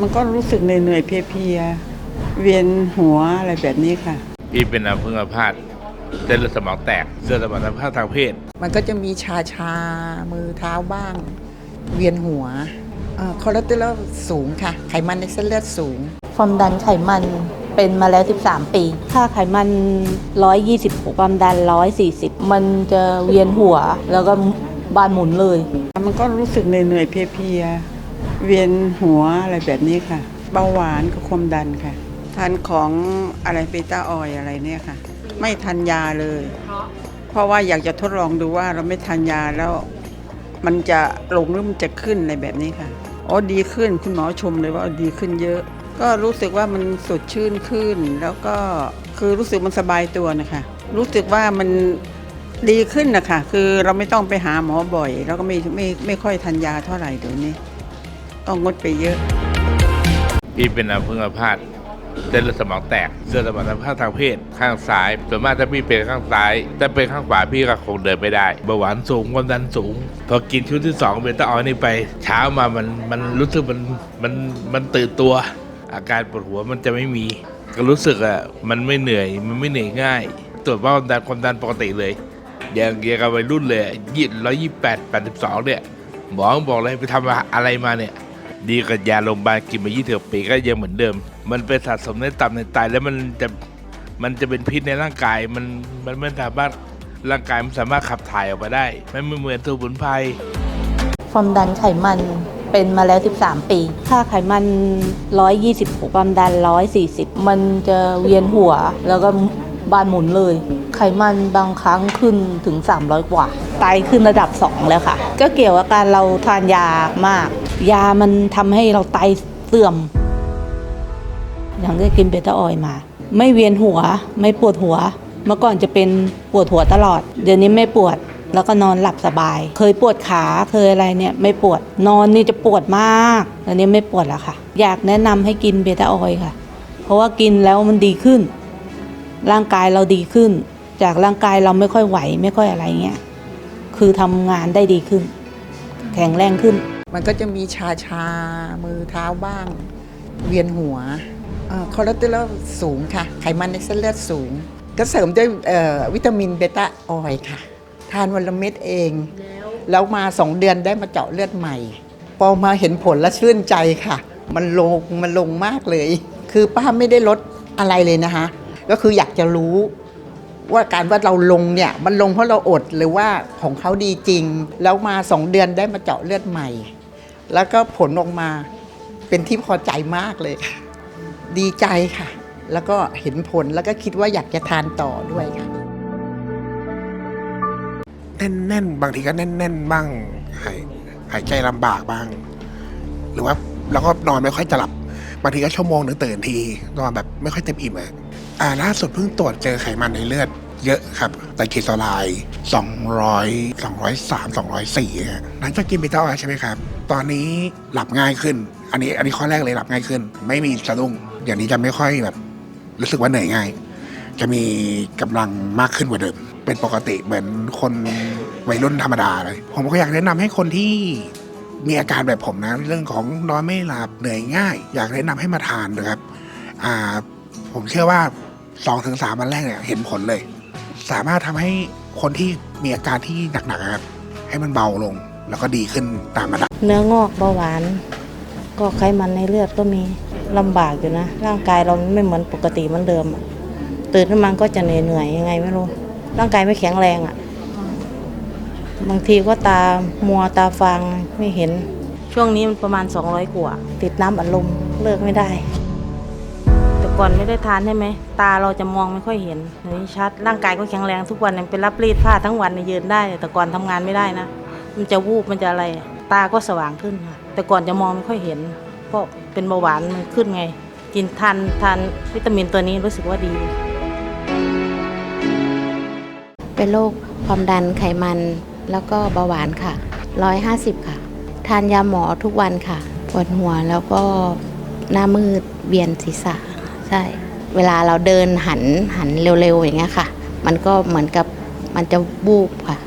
มันก็รู้สึกเหนื่อยๆเพลียๆเวียนหัวอะไรแบบนี้ค่ะ พี่เป็นอัมพฤกษพาตเส้นเลือดสมองแตกเส้นสมองภาพทางเพศ มันก็จะมีชาชามือเท้าบ้าง เวียนหัวเอ่อคอเลสเตอรอลสูงค่ะ ไขมันในเส้นเลือดสูง ความดันไขมันเป็นมาแล้ว 13 ปี ค่าไขมัน 126 ความดัน 140 มันจะเวียนหัวแล้วก็บานหมุนเลย มันก็รู้สึกเหนื่อยๆเพลียๆ เวียนหัวอะไรแบบนี้ค่ะ เบาหวานกับความดันค่ะ ทานของอะไรเบต้าออยอะไรเนี่ยค่ะ ไม่ทานยาเลย เพราะว่าอยากจะทดลองดูว่าเราไม่ทานยาแล้ว มันจะลงหรือมันจะขึ้นอะไรแบบนี้ค่ะอ๋อดีขึ้นคุณหมอชมเลยว่าดีขึ้นเยอะ ก็รู้สึกว่ามันสดชื่นขึ้น แล้วก็คือรู้สึกมันสบายตัวนะคะ รู้สึกว่ามันดีขึ้นนะคะ คือเราไม่ต้องไปหาหมอบ่อย แล้วก็ไม่ไม่ไม่ค่อยทานยาเท่าไหร่เดี๋ยวนี้ ต้องงดไปเยอะ พี่เป็นอัมพฤกษพาตเส้นเลือดสมองแตกเส้นสมองภาพทางเพศข้างซ้ายส่วนมากถ้าพี่เป็นข้างซ้ายถ้าเป็นข้างขวาพี่ก็คงเดินไม่ได้เบาหวานสูงความดันสูง พอกินชุดที่สองเบต้าออยนี่ไป เช้ามามันมันรู้สึกมันมันมันตื่นตัว อาการปวดหัวมันจะไม่มี ก็รู้สึกอะมันไม่เหนื่อยมันไม่เหนื่อยง่าย ตรวจว่าความดันความดันปกติเลยอย่างเกียร์กับวัยรุ่นเลยยี่ร้อยยี่แปดแปดสิบสองเนี่ยหมอบอกเลยไปทำอะไรมาเนี่ย ดีกับยาโรงพยาบาลกินมา20ปีก็ยังเหมือนเดิม มันเป็นสะสมในตับในไตแล้วมันจะมันจะเป็นพิษในร่างกายมันมันไม่สามารถร่างกายมันสามารถขับถ่ายออกมาได้มันไม่เหมือนสมุนไพรความดันไขมันเป็นมาแล้ว 13 ปี ค่าไขมัน 126 ความดัน 140 มันจะเวียนหัวแล้วก็บานหมุนเลย ไขมันบางครั้งขึ้นถึง 300 กว่า ไตขึ้นระดับ 2 แล้วค่ะ ก็เกี่ยวกับการเราทานยามาก ยามันทำให้เราไตเสื่อมอย่างได้กินเบต้าออยมา ไม่เวียนหัว ไม่ปวดหัว เมื่อก่อนจะเป็นปวดหัวตลอด เดี๋ยวนี้ไม่ปวดแล้วก็นอนหลับสบาย เคยปวดขาเคยอะไรเนี่ยไม่ปวด นอนนี่จะปวดมากตอนนี้ไม่ปวดแล้วค่ะ อยากแนะนำให้กินเบต้าออยค่ะ เพราะว่ากินแล้วมันดีขึ้น ร่างกายเราดีขึ้น จากร่างกายเราไม่ค่อยไหวไม่ค่อยอะไรเงี้ย คือทำงานได้ดีขึ้น แข็งแรงขึ้น มันก็จะมีชาชามือเท้าบ้าง เวียนหัวคอเลสเตอรอลสูงค่ะ ไขมันในเส้นเลือดสูง ก็เสริมด้วยวิตามินเบต้าออยค่ะ ทานวันละเม็ดเอง แล้วมาสองเดือนได้มาเจาะเลือดใหม่ พอมาเห็นผลแล้วชื่นใจค่ะ มันลงมันลงมากเลย คือป้าไม่ได้ลดอะไรเลยนะคะ ก็คืออยากจะรู้ว่าการว่าเราลงเนี่ยมันลงเพราะเราอดหรือว่าของเขาดีจริง แล้วมาสองเดือนได้มาเจาะเลือดใหม่ แล้วก็ผลออกมาเป็นที่พอใจมากเลยค่ะ ดีใจค่ะ แล้วก็เห็นผลแล้วก็คิดว่าอยากจะทานต่อด้วยค่ะ แน่นๆบางทีก็แน่นๆบ้าง หายหายใจลำบากบ้าง หรือว่าเราก็นอนไม่ค่อยจะหลับบางทีก็ชั่วโมงหนึ่งตื่นทีนอนแบบไม่ค่อยเต็มอิ่มอะอ่าล่าสุดเพิ่งตรวจเจอไขมันในเลือด เยอะครับไตรกลีเซอไรด์200 203 204ฮะหลังจากกินเบต้าออยล์ใช่ไหมครับ ตอนนี้หลับง่ายขึ้น อันนี้อันนี้ข้อแรกเลยหลับง่ายขึ้น ไม่มีสะดุ้งอย่างนี้จะไม่ค่อยแบบ รู้สึกว่าเหนื่อยง่าย จะมีกำลังมากขึ้นกว่าเดิม เป็นปกติเหมือนคนวัยรุ่นธรรมดาเลย ผมก็อยากแนะนำให้คนที่มีอาการแบบผมนะ เรื่องของนอนไม่หลับเหนื่อยง่าย อยากแนะนำให้มาทานนะครับ อ่า ผมเชื่อว่า2อถึงสามวันแรกเนี่ยเห็นผลเลย สามารถทำให้คนที่มีอาการที่หนักๆครับให้มันเบาลงแล้วก็ดีขึ้นตามระดับ เนื้องอกเบาหวาน ก็ไขมันในเลือดก็มีลำบากอยู่นะ ร่างกายเราไม่เหมือนปกติมือนเดิมตื่นขึ้นมาก็จะเหนื่อยๆยังไงไม่รู้ ร่างกายไม่แข็งแรงอะ่ะ บางทีก็ตามัวตาฟางไม่เห็น ช่วงนี้มันประมาณ 200กว่าติดน้ำอัดลมเลิกไม่ได้ ก่อนไม่ได้ทานใช่ไหม ตาเราจะมองไม่ค่อยเห็นเดี๋ยวนี้ชัด ร่างกายก็แข็งแรงทุกวันยังเป็นรับรีดผ้าทั้งวันเนี่ยยืนได้ แต่ก่อนทำงานไม่ได้นะ มันจะวูบมันจะอะไร ตาก็สว่างขึ้นค่ะแต่ก่อนจะมองไม่ค่อยเห็น เพราะเป็นเบาหวานมันขึ้นไง กินทานทานวิตามินตัวนี้รู้สึกว่าดี เป็นโรคความดันไขมันแล้วก็เบาหวานค่ะ 150 ค่ะ ทานยาหมอทุกวันค่ะ ปวดหัวแล้วก็หน้ามืดเวียนศีรษะ ใช่ เวลาเราเดินหันหันเร็วๆอย่างเงี้ยค่ะ มันก็เหมือนกับมันจะบูบค่ะ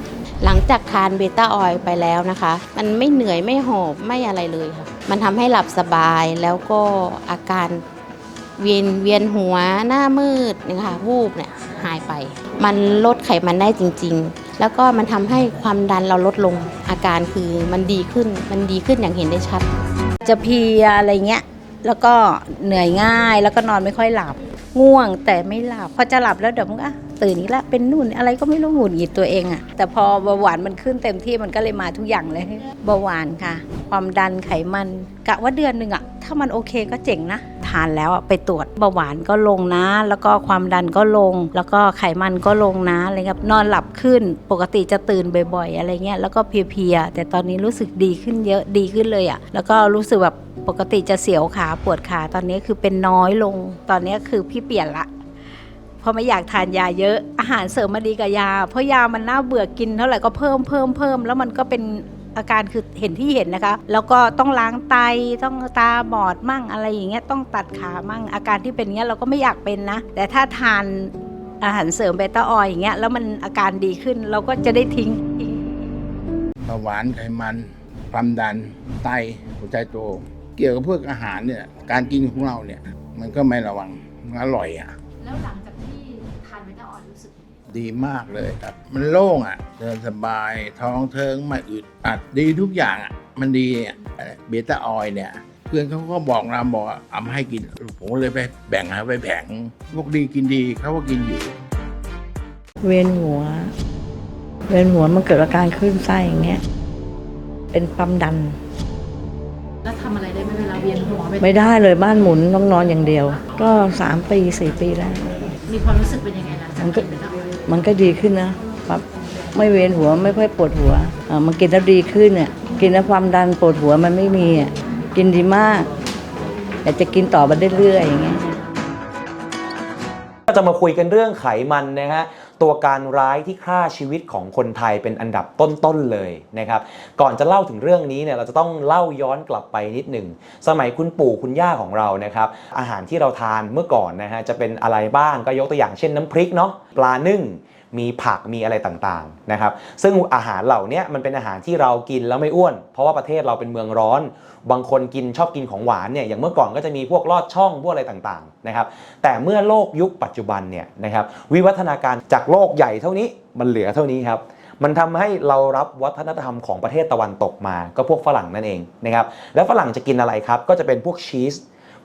หลังจากทานเบต้าออยล์ไปแล้วนะคะ มันไม่เหนื่อยไม่หอบไม่อะไรเลยค่ะ มันทำให้หลับสบายแล้วก็อาการเวียนเวียนหัวหน้ามืดนะคะวูบเนี่ยหายไป มันลดไขมันได้จริง ๆ แล้วก็มันทำให้ความดันเราลดลงอาการคือมันดีขึ้นมันดีขึ้นอย่างเห็นได้ชัด จะเพลียอะไรเงี้ย แล้วก็เหนื่อยง่ายแล้วก็นอนไม่ค่อยหลับ ง่วงแต่ไม่หลับพอจะหลับแล้วเดี๋ยวมันก็อะตื่นอีกแล้วเป็นนู่นอะไรก็ไม่รู้หงุดหงิดตัวเองอะแต่พอเบาหวานมันขึ้นเต็มที่มันก็เลยมาทุกอย่างเลยเบาหวานค่ะ ความดันไขมันกะว่าเดือนหนึ่งอะถ้ามันโอเคก็เจ๋งนะ ทานแล้วอะไปตรวจเบาหวานก็ลงนะ แล้วก็ความดันก็ลง แล้วก็ไขมันก็ลงนะอะไรครับนอนหลับขึ้นปกติจะตื่นบ่อยๆ อะไรเงี้ยแล้วก็เพลียๆแต่ตอนนี้รู้สึกดีขึ้นเยอะดีขึ้นเลยอะแล้วก็รู้สึกแบบปกติจะเสียวขาปวดขาตอนนี้คือเป็นน้อยลง ตอนนี้คือพี่เปลี่ยนละเพราะไม่อยากทานยาเยอะอาหารเสริมมาดีกับยา เพราะยามันน่าเบื่อกินเท่าไหร่ก็เพิ่มเพิ่มเพิ่มแล้วมันก็เป็น อาการคือเห็นที่เห็นนะคะ แล้วก็ต้องล้างไตต้องตาบอดมั่งอะไรอย่างเงี้ยต้องตัดขามั่งอาการที่เป็นเงี้ยเราก็ไม่อยากเป็นนะ แต่ถ้าทานอาหารเสริมเบต้าออยล์อย่างเงี้ยแล้วมันอาการดีขึ้นเราก็จะได้ทิ้งเบาหวานไขมันความดันไตหัวใจโตเกี่ยวกับพวกอาหารเนี่ยการกินของเราเนี่ยมันก็ไม่ระวังมันอร่อยอะแล้วหลังจากที่ทานเบต้าออยล์รู้สึกยังไง ดีมากเลยครับ มันโล่งอะ เดินสบายท้องเทิงไม่อึดอัดดีทุกอย่างอะ มันดีอะเบต้าออยล์เนี่ย เพื่อนเขาก็บอกเราบอกว่าเอามาให้กิน ผมก็เลยไปแบ่งให้ไปแผงพวกดีกินดีเขาก็กินอยู่ เวียนหัว เวียนหัวมันเกิดอาการคลื่นไส้อย่างเงี้ย เป็นความดัน แล้วทำอะไรได้ไหมเวลาเวียนหัวไม่ได้เลยบ้านหมุนต้องนอนอย่างเดียว ก็สามปีสี่ปีแล้ว มีความรู้สึกเป็นยังไงหลังจากมันก็กินเบต้าออยล์ มันก็ดีขึ้นนะแบบไม่เวียนหัวไม่ค่อยปวดหัวอ่ามันกินแล้วดีขึ้นเนี่ยกินแล้วความดันปวดหัวมันไม่มีอะกินดีมากอยากจะกินต่อไปเรื่อยๆอย่างเงี้ย ก็จะมาคุยกันเรื่องไขมันนะฮะ ตัวการร้ายที่ฆ่าชีวิตของคนไทยเป็นอันดับต้นๆเลยนะครับก่อนจะเล่าถึงเรื่องนี้เนี่ยเราจะต้องเล่าย้อนกลับไปนิดหนึ่งสมัยคุณปู่คุณย่าของเรานะครับอาหารที่เราทานเมื่อก่อนนะฮะจะเป็นอะไรบ้างก็ยกตัวอย่างเช่นน้ำพริกเนาะปลานึ่ง มีผักมีอะไรต่างๆนะครับซึ่งอาหารเหล่านี้มันเป็นอาหารที่เรากินแล้วไม่อ้วน เพราะว่าประเทศเราเป็นเมืองร้อน บางคนกินชอบกินของหวานเนี่ยอย่างเมื่อก่อนก็จะมีพวกลอดช่องพวกอะไรต่างๆนะครับแต่เมื่อโลกยุคปัจจุบันเนี่ยนะครับวิวัฒนาการจากโลกใหญ่เท่านี้มันเหลือเท่านี้ครับมันทำให้เรารับวัฒนธรรมของประเทศตะวันตกมา ก็พวกฝรั่งนั่นเองนะครับ แล้วฝรั่งจะกินอะไรครับ ก็จะเป็นพวกชีส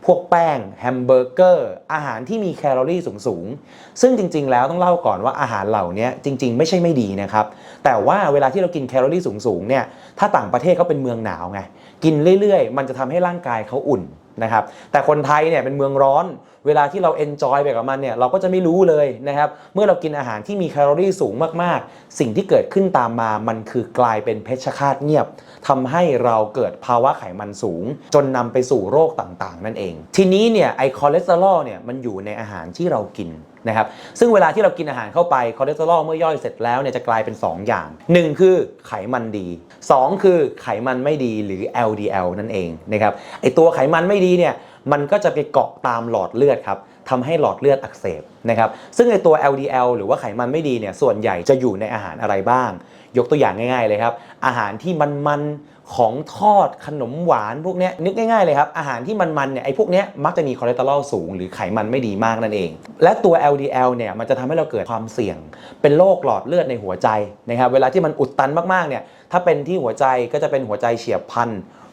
พวกแป้งแฮมเบอร์เกอร์อาหารที่มีแคลอรี่สูงๆ ซึ่งจริงๆ แล้วต้องเล่าก่อนว่าอาหารเหล่านี้จริง ๆ ไม่ใช่ไม่ดีนะครับ แต่ว่าเวลาที่เรากินแคลอรี่สูงๆเนี่ยถ้าต่างประเทศเขาเป็นเมืองหนาวไงกินเรื่อยๆ มันจะทำให้ร่างกายเขาอุ่น นะครับแต่คนไทยเนี่ยเป็นเมืองร้อน เวลาที่เราเอนจอยไปกับมันเนี่ยเราก็จะไม่รู้เลยนะครับเมื่อเรากินอาหารที่มีแคลอรี่สูงมากๆ สิ่งที่เกิดขึ้นตามมามันคือกลายเป็นเพชฌฆาตเงียบทำให้เราเกิดภาวะไขมันสูง จนนำไปสู่โรคต่างๆ นั่นเอง ทีนี้เนี่ยไอคอเลสเตอรอลเนี่ยมันอยู่ในอาหารที่เรากิน นะครับซึ่งเวลาที่เรากินอาหารเข้าไปคอเลสเตอรอลเมื่อย่อยเสร็จแล้วเนี่ยจะกลายเป็น 2 อย่าง 1 คือไขมันดี 2 คือไขมันไม่ดีหรือ LDL นั่นเองนะครับไอตัวไขมันไม่ดีเนี่ยมันก็จะไปเกาะตามหลอดเลือดครับทำให้หลอดเลือดอักเสบนะครับซึ่งไอตัว LDL หรือว่าไขมันไม่ดีเนี่ยส่วนใหญ่จะอยู่ในอาหารอะไรบ้าง ยกตัวอย่างง่าย ๆเลยครับอาหารที่มันๆ ของทอดขนมหวานพวกนี้นึกง่ายๆเลยครับ อาหารที่มันๆเนี่ยไอ้พวกนี้มักจะมีคอเลสเตอรอลสูงหรือไขมันไม่ดีมากนั่นเอง และตัว LDL เนี่ยมันจะทำให้เราเกิดความเสี่ยง เป็นโรคหลอดเลือดในหัวใจนะครับเวลาที่มันอุดตันมากๆเนี่ยถ้าเป็นที่หัวใจก็จะเป็นหัวใจเฉียบพลัน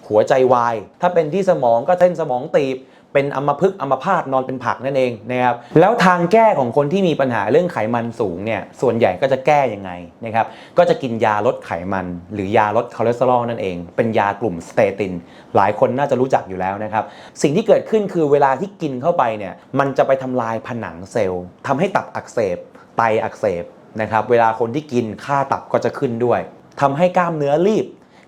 หัวใจวายถ้าเป็นที่สมองก็เส้นสมองตีบ เป็นอัมพฤกษ์อัมพาตนอนเป็นผักนั่นเองนะครับแล้วทางแก้ของคนที่มีปัญหาเรื่องไขมันสูงเนี่ยส่วนใหญ่ก็จะแก้ยังไงนะครับก็จะกินยาลดไขมัน หรือยาลดคอเลสเตอรอลนั่นเอง เป็นยากลุ่มสเตติน หลายคนน่าจะรู้จักอยู่แล้วนะครับสิ่งที่เกิดขึ้นคือเวลาที่กินเข้าไปเนี่ยมันจะไปทำลายผนังเซลล์ทำให้ตับอักเสบ ไตอักเสบนะครับเวลาคนที่กินค่าตับก็จะขึ้นด้วยทำให้กล้ามเนื้อรีบ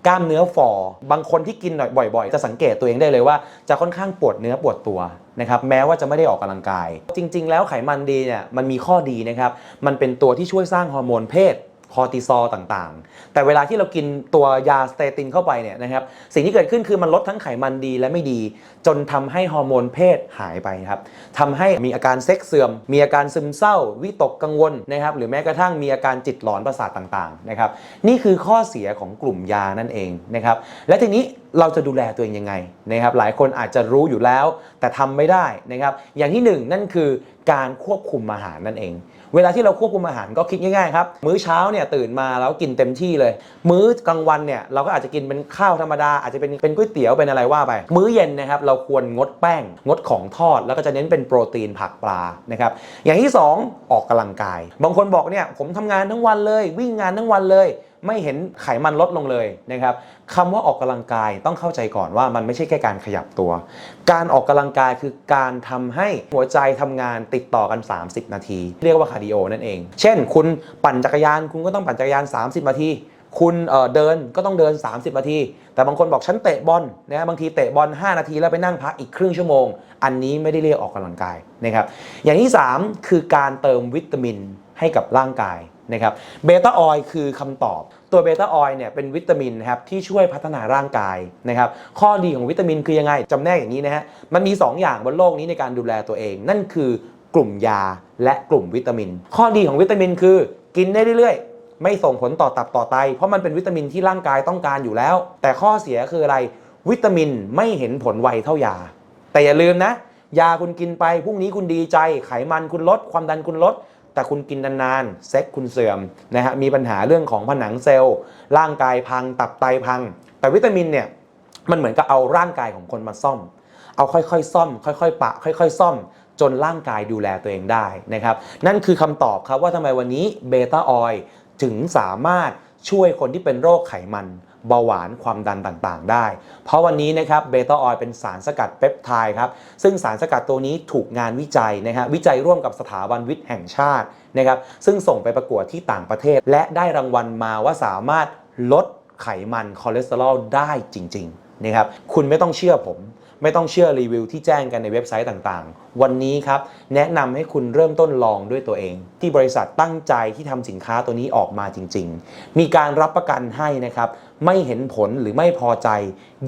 กล้ามเนื้อฝ่อบางคนที่กินบ่อยๆ จะสังเกตตัวเองได้เลยว่า จะค่อนข้างปวดเนื้อปวดตัวนะครับแม้ว่าจะไม่ได้ออกกำลังกาย จริง ๆ แล้วไขมันดีเนี่ยมันมีข้อดีนะครับมันเป็นตัวที่ช่วยสร้างฮอร์โมนเพศ คอร์ติซอลต่างๆ แต่เวลาที่เรากินตัวยาสเตตินเข้าไปเนี่ยนะครับสิ่งที่เกิดขึ้นคือมันลดทั้งไขมันดีและไม่ดี จนทำให้ฮอร์โมนเพศหายไปครับทำให้มีอาการเซ็กเสื่อม มีอาการซึมเศร้า วิตกกังวลนะครับหรือแม้กระทั่งมีอาการจิตหลอนประสาทต่างๆนะครับนี่คือข้อเสียของกลุ่มยานั่นเองนะครับและทีนี้ เราจะดูแลตัวเองยังไงนะครับหลายคนอาจจะรู้อยู่แล้ว แต่ทำไม่ได้นะครับอย่างที่หนึ่งนั่นคือการควบคุมอาหารนั่นเอง เวลาที่เราควบคุมอาหารก็คิดง่ายๆครับมื้อเช้าเนี่ยตื่นมาแล้วกินเต็มที่เลย มื้อกลางวันเนี่ยเราก็อาจจะกินเป็นข้าวธรรมดาอาจจะเป็นเป็นก๋วยเตี๋ยวเป็นอะไรว่าไป มื้อเย็นนะครับเราควรงดแป้ง งดของทอด แล้วก็จะเน้นเป็นโปรตีนผักปลานะครับอย่างที่สองออกกำลังกาย บางคนบอกเนี่ยผมทำงานทั้งวันเลย วิ่งงานทั้งวันเลย ไม่เห็นไขมันลดลงเลยนะครับคำว่าออกกำลังกายต้องเข้าใจก่อนว่ามันไม่ใช่แค่การขยับตัว การออกกำลังกายคือการทำให้หัวใจทำงานติดต่อกัน 30 นาที เรียกว่าคาร์ดิโอนั่นเอง เช่น คุณปั่นจักรยาน คุณก็ต้องปั่นจักรยาน 30 นาทีคุณเเดินก็ต้องเดิน 30 นาที แต่บางคนบอกฉันเตะบอลนะบางทีเตะบอล5 นาทีแล้วไปนั่งพักอีกครึ่งชั่วโมง อันนี้ไม่ได้เรียกออกกำลังกายนะครับอย่างที่ 3 คือการเติมวิตามินให้กับร่างกาย นะครับเบต้าออยล์คือคำตอบ ตัวเบต้าออยล์เนี่ยเป็นวิตามินนะครับที่ช่วยพัฒนาร่างกายนะครับข้อดีของวิตามินคือยังไงจำแนกอย่างนี้นะฮะมันมี 2 อย่างบนโลกนี้ในการดูแลตัวเอง นั่นคือกลุ่มยาและกลุ่มวิตามิน ข้อดีของวิตามินคือกินได้เรื่อยๆ ไม่ส่งผลต่อตับต่อไต เพราะมันเป็นวิตามินที่ร่างกายต้องการอยู่แล้ว แต่ข้อเสียคืออะไร วิตามินไม่เห็นผลไวเท่ายา แต่อย่าลืมนะ ยาคุณกินไปพรุ่งนี้คุณดีใจ ไขมันคุณลด ความดันคุณลด แต่คุณกินนานๆเซ็กคุณเสื่อมนะฮะมีปัญหาเรื่องของผนังเซลล์ ร่างกายพังตับไตพัง แต่วิตามินเนี่ยมันเหมือนกับเอาร่างกายของคนมาซ่อม เอาค่อยๆซ่อม ค่อยๆปะ ค่อย ๆ ซ่อม จนร่างกายดูแลตัวเองได้นะครับนั่นคือคำตอบครับว่าทำไมวันนี้เบต้าออยถึงสามารถช่วยคนที่เป็นโรคไขมัน เบาหวานความดันต่างๆ ได้ เพราะวันนี้นะครับเบต้าออยเป็นสารสกัดเปปไทด์ครับ ซึ่งสารสกัดตัวนี้ถูกงานวิจัยนะฮะวิจัยร่วมกับสถาบันวิทย์แห่งชาตินะครับ ซึ่งส่งไปประกวดที่ต่างประเทศ และได้รางวัลมาว่าสามารถลดไขมันคอเลสเตอรอลได้จริงๆนะครับคุณไม่ต้องเชื่อผมไม่ต้องเชื่อรีวิวที่แจ้งกันในเว็บไซต์ต่างๆ วันนี้ครับ แนะนำให้คุณเริ่มต้นลองด้วยตัวเอง ที่บริษัทตั้งใจที่ทำสินค้าตัวนี้ออกมาจริง ๆ มีการรับประกันให้นะครับ ไม่เห็นผลหรือไม่พอใจ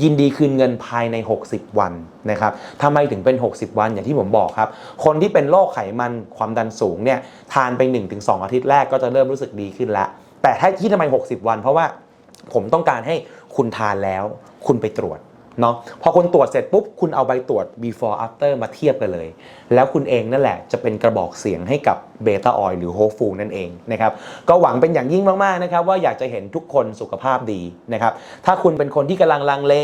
ยินดีคืนเงินภายใน 60 วันนะครับทำไมถึงเป็น 60 วันอย่างที่ผมบอกครับ คนที่เป็นโรคไขมันความดันสูงเนี่ยทานไป 1-2 อาทิตย์แรกก็จะเริ่มรู้สึกดีขึ้นแล้ว แต่ถ้าที่ทำไม 60 วัน เพราะว่าผมต้องการให้คุณทานแล้ว คุณไปตรวจ เนาะพอคุณตรวจเสร็จปุ๊บ คุณเอาใบตรวจ before after มาเทียบกันเลย แล้วคุณเองนั่นแหละจะเป็นกระบอกเสียงให้กับเบต้าออยหรือโฮฟูนั่นเองนะครับก็หวังเป็นอย่างยิ่งมากๆนะครับว่าอยากจะเห็นทุกคนสุขภาพดีนะครับถ้าคุณเป็นคนที่กำลังลังเล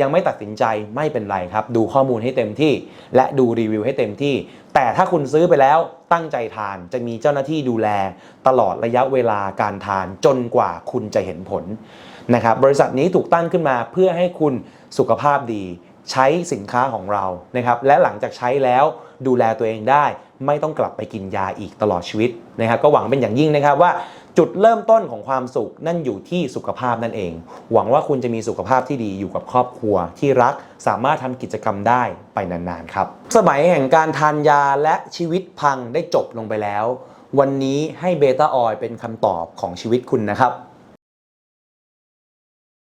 ยังไม่ตัดสินใจไม่เป็นไรครับ ดูข้อมูลให้เต็มที่ และดูรีวิวให้เต็มที่ แต่ถ้าคุณซื้อไปแล้วตั้งใจทานจะมีเจ้าหน้าที่ดูแล ตลอดระยะเวลาการทานจนกว่าคุณจะเห็นผล นะครับบริษัทนี้ถูกตั้งขึ้นมาเพื่อให้คุณสุขภาพดี ใช้สินค้าของเรานะครับและหลังจากใช้แล้วดูแลตัวเองได้ ไม่ต้องกลับไปกินยาอีกตลอดชีวิตนะครับก็หวังเป็นอย่างยิ่งนะครับว่าจุดเริ่มต้นของความสุขนั่นอยู่ที่สุขภาพนั่นเอง หวังว่าคุณจะมีสุขภาพที่ดีอยู่กับครอบครัวที่รักสามารถทำกิจกรรมได้ไปนานๆครับ สมัยแห่งการทานยาและชีวิตพังได้จบลงไปแล้ว วันนี้ให้เบต้าออยเป็นคำตอบของชีวิตคุณนะครับ